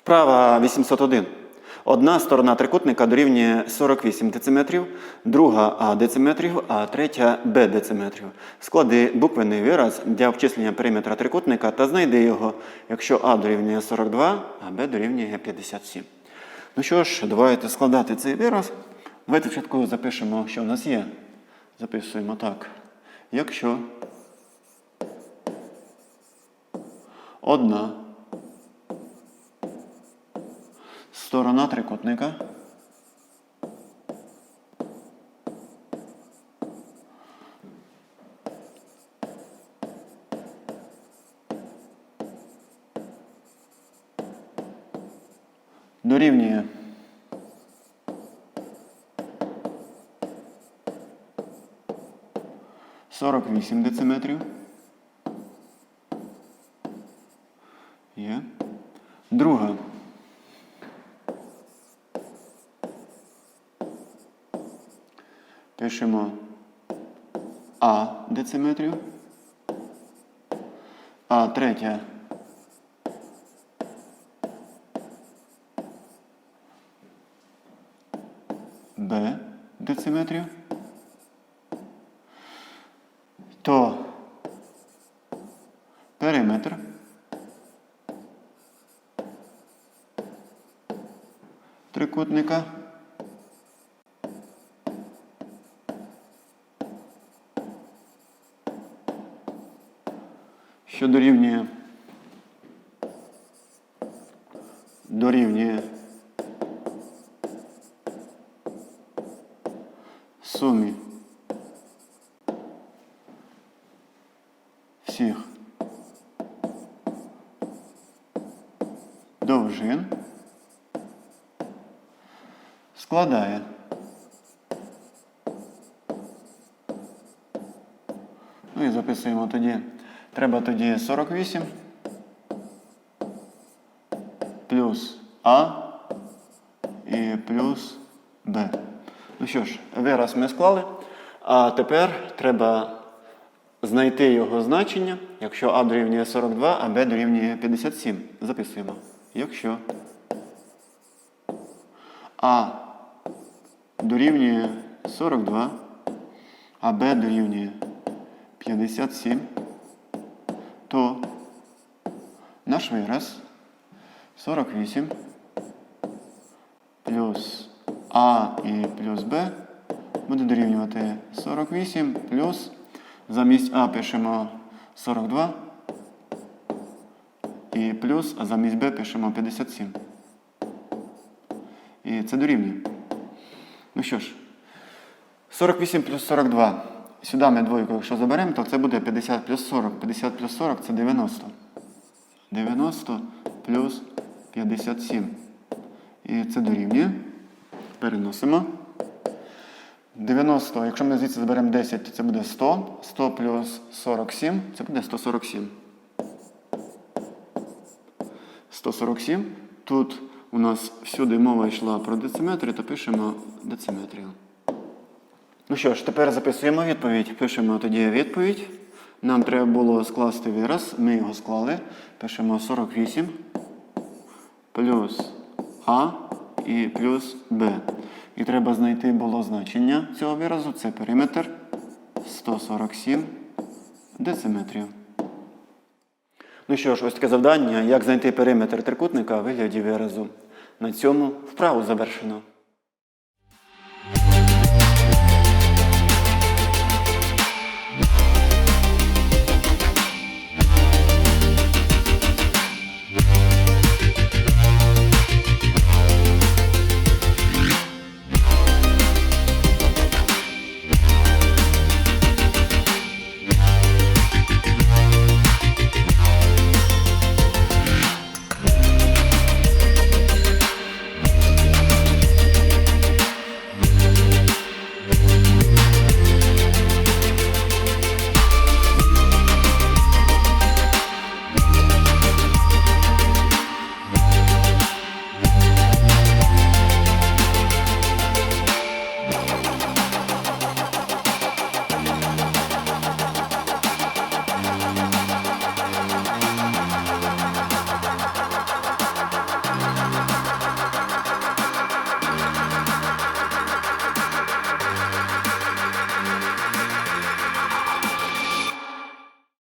Вправа 801. Одна сторона трикутника дорівнює 48 дециметрів, друга А дециметрів, а третя Б дециметрів. Склади буквений вираз для обчислення периметра трикутника та знайди його, якщо А дорівнює 42, а Б дорівнює 57. Ну що ж, давайте складати цей вираз. Давайте спочатку запишемо, що в нас є. Записуємо так. Якщо одна сторона трикутника дорівнює сорок вісім дециметрів. Є. Друга. Пишемо А дециметрів. А третя. Б дециметрів. То периметр. Трикутника. Що дорівнює дорівнює сумі всіх довжин складає Ну і записуємо тоді. Треба тоді 48 плюс А і плюс Б. Ну що ж, вираз ми склали. А тепер треба знайти його значення, якщо А дорівнює 42, а Б дорівнює 57. Записуємо. Якщо А дорівнює 42, а Б дорівнює 57, то наш вираз 48 плюс А і плюс Б буде дорівнювати 48 плюс замість А пишемо 42 і плюс, а замість Б пишемо 57. І це дорівнює. Ну що ж, 48 плюс 42. Сюди ми двойку, якщо заберемо, то це буде 50 плюс 40. 50 плюс 40 це 90. 90 плюс 57. І це дорівнює. Переносимо. 90, якщо ми звідси заберемо 10, то це буде 100. 100 плюс 47, це буде 147. 147. Тут у нас всюди мова йшла про дециметри, то пишемо дециметрію. Ну що ж, тепер записуємо відповідь. Пишемо тоді відповідь. Нам треба було скласти вираз. Ми його склали. Пишемо 48 плюс А і плюс Б. І треба знайти було значення цього виразу. Це периметр 147 дециметрів. Ну що ж, ось таке завдання, як знайти периметр трикутника у вигляді виразу. На цьому вправу завершено.